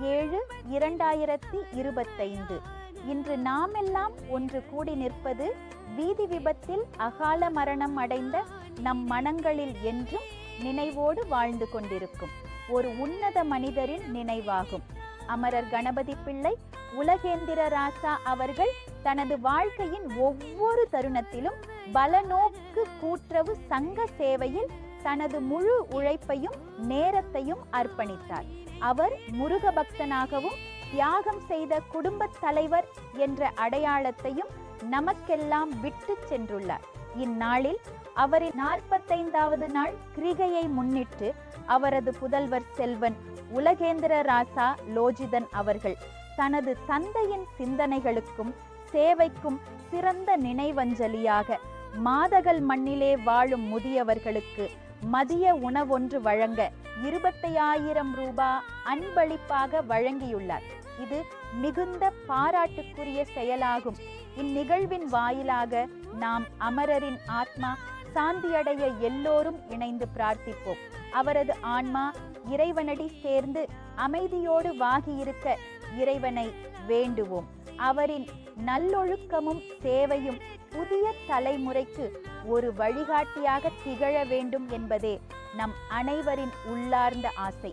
ஏழு இரண்டாயிரத்தி இருபத்தைந்து. இன்று நாமெல்லாம் ஒன்று கூடி நிற்பது வீதி விபத்தில் அகால மரணம் அடைந்த நம் மனங்களில் என்றும் நினைவோடு வாழ்ந்து கொண்டிருக்கும். ஒரு உன்னத மனிதரின் நினைவாகும். அமரர் கணபதி பிள்ளை உலகேந்திர ராசா அவர்கள் தனது வாழ்க்கையின் ஒவ்வொரு தருணத்திலும் பலநோக்கு கூட்டுறவு சங்க சேவையில் தனது முழு உழைப்பையும் நேரத்தையும் அர்ப்பணித்தார். அவர் முருக பக்தனாகவும் தியாகம் செய்த குடும்பத் தலைவர் என்ற அடையாளத்தையும் நமக்கெல்லாம் விட்டு சென்றுள்ளார். இந்நாளில் அவரின் நாற்பத்தைந்தாவது நாள் கிரிகையை முன்னிட்டு அவரது புதல்வர் செல்வன் உலகேந்திர ராசா லோஜிதன் அவர்கள் தனது தந்தையின் சிந்தனைகளுக்கும் சேவைக்கும் சிறந்த நினைவஞ்சலியாக மாதகள் மண்ணிலே வாழும் முதியவர்களுக்கு மதிய உணவொன்று வழங்க இருபத்தையாயிரம் ரூபா அன்பளிப்பாக வழங்கியுள்ளார். இது மிகுந்த பாராட்டுக்குரிய செயலாகும். இந்நிகழ்வின் வாயிலாக நாம் அமரரின் ஆத்மா சாந்தியடைய எல்லோரும் இணைந்து பிரார்த்திப்போம். அவரது ஆன்மா இறைவனடி சேர்ந்து அமைதியோடு வாகியிருக்க இறைவனை வேண்டுவோம். அவரின் நல்லொழுக்கமும் சேவையும் புதிய தலைமுறைக்கு ஒரு வழிகாட்டியாக திகழ வேண்டும் என்பதே நம் அனைவரின் உள்ளார்ந்த ஆசை.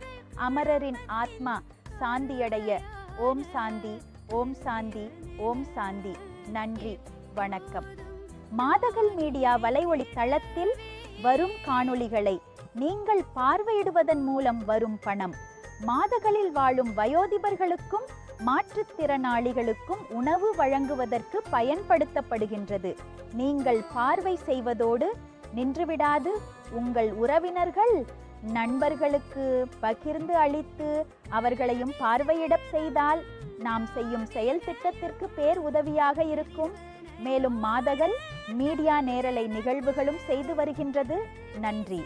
அமரரின் ஆத்மா சாந்தியடைய. ஓம் சாந்தி ஓம் சாந்தி ஓம் சாந்தி. நன்றி வணக்கம். மாதகல் மீடியா வலைஒளி தளத்தில் வரும் காணொளிகளை நீங்கள் பார்வையிடுவதன் மூலம் வரும் பணம். மாதகளில் வாழும் வயோதிபர்களுக்கும் மாற்றுத்திறனாளிகளுக்கும் உணவு வழங்குவதற்கு பயன்படுத்தப்படுகின்றது. நீங்கள் பார்வை செய்வதோடு நின்றுவிடாது உங்கள் உறவினர்கள் நண்பர்களுக்கு பகிர்ந்து அளித்து அவர்களையும் பார்வையிடப் செய்தால் நாம் செய்யும் செயல் திட்டத்திற்கு பேர் உதவியாக இருக்கும். மேலும் மாதகல் மீடியா நேரலை நிகழ்வுகளும் செய்து வருகின்றது. நன்றி.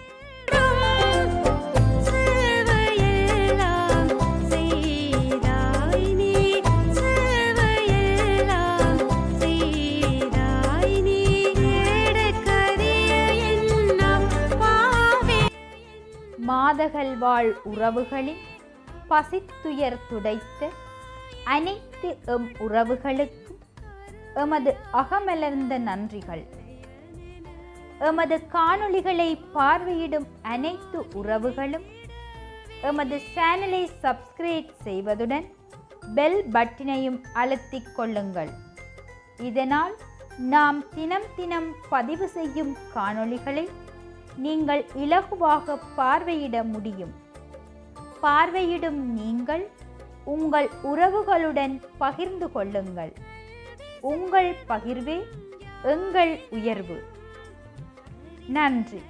காதகல் வாழ் உறவுகளின் பசித்துயர் துடைத்த அனைத்து எம் உறவுகளுக்கு எமது அகமலர்ந்த நன்றிகள். எமது காணொளிகளை பார்வையிடும் அனைத்து உறவுகளும் எமது சேனலை சப்ஸ்கிரைப் செய்வதுடன் பெல் பட்டினையும் அழுத்திக் கொள்ளுங்கள். இதனால் நாம் தினம் தினம் பதிவு செய்யும் காணொளிகளை நீங்கள் இலகுவாக பார்வையிட முடியும். பார்வையிடும் நீங்கள் உங்கள் உறவுகளுடன் பகிர்ந்து கொள்ளுங்கள். உங்கள் பகிர்வே எங்கள் உயர்வு. நன்றி.